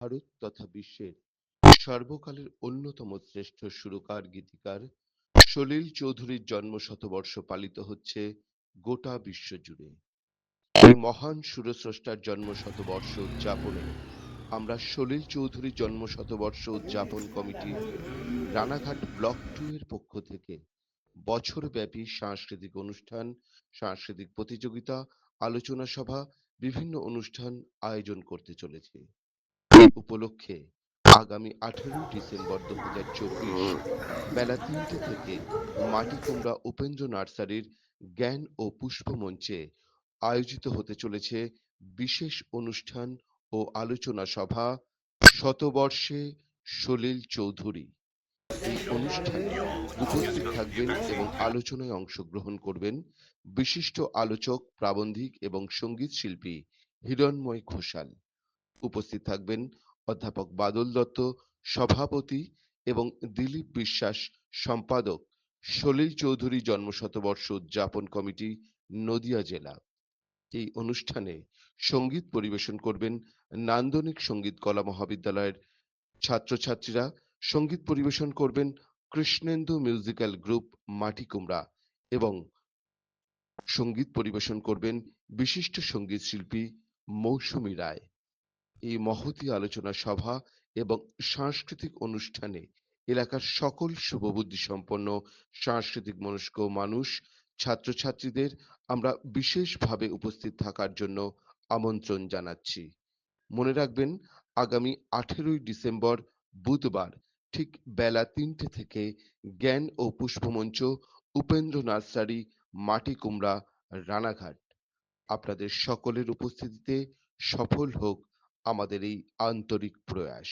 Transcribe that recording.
ভারত তথা বিশ্বের সর্বকালের অন্যতম শ্রেষ্ঠ সুরকার গীতিকার সলিল চৌধুরীর জন্ম শতবর্ষ পালিত হচ্ছে গোটা বিশ্ব জুড়ে এই মহান সুরস্রষ্টার জন্ম শতবর্ষ উদযাপনে আমরা সলিল চৌধুরী জন্ম শতবর্ষ উদযাপন কমিটি রানাঘাট ব্লক টু এর পক্ষ থেকে বছরব্যাপী সাংস্কৃতিক অনুষ্ঠান, সাংস্কৃতিক প্রতিযোগিতা, আলোচনা সভা, বিভিন্ন অনুষ্ঠান আয়োজন করতে চলেছে। উপলক্ষে আগামী আঠেরোই ডিসেম্বর দু হাজার চব্বিশ বেলা তিনটে থেকে মাটিকুমড়া উপেন্দ্র নার্সারির জ্ঞান ও পুষ্প মঞ্চে আয়োজিত হতে চলেছে বিশেষ অনুষ্ঠান ও আলোচনা সভা শতবর্ষে সলিল চৌধুরী। এই অনুষ্ঠানে উপস্থিত থাকবেন এবং আলোচনায় অংশগ্রহণ করবেন বিশিষ্ট আলোচক প্রাবন্ধিক এবং সংগীত শিল্পী হিরণময় ঘোষাল। উপস্থিত থাকবেন অধ্যাপক বাদল দত্ত, সভাপতি এবং দিলীপ বিশ্বাস, সম্পাদক সলিল চৌধুরী জন্মশতবর্ষ উদযাপন কমিটি, নদিয়া জেলা। এই অনুষ্ঠানে সংগীত পরিবেশন করবেন নান্দনিক সংগীত কলা মহাবিদ্যালয়ের ছাত্রছাত্রীরা। সংগীত পরিবেশন করবেন কৃষ্ণেন্দু মিউজিক্যাল গ্রুপ মাটিকুমড়া এবং সংগীত পরিবেশন করবেন বিশিষ্ট সংগীত শিল্পী মৌসুমী রায়। এই মহতী আলোচনা সভা এবং সাংস্কৃতিক অনুষ্ঠানে এলাকার সকল শুভবুদ্ধি সম্পন্ন সাংস্কৃতিক মনস্ক মানুষ, ছাত্রছাত্রীদের আমরা বিশেষভাবে উপস্থিত থাকার জন্য আমন্ত্রণ জানাচ্ছি। মনে রাখবেন, আগামী আঠেরোই ডিসেম্বর বুধবার ঠিক বেলা তিনটে থেকে জ্ঞান ও পুষ্পমঞ্চ উপেন্দ্র নার্সারি মাটিকুমড়া রানাঘাট। আপনাদের সকলের উপস্থিতিতে সফল হোক আমাদের এই আন্তরিক প্রয়াস।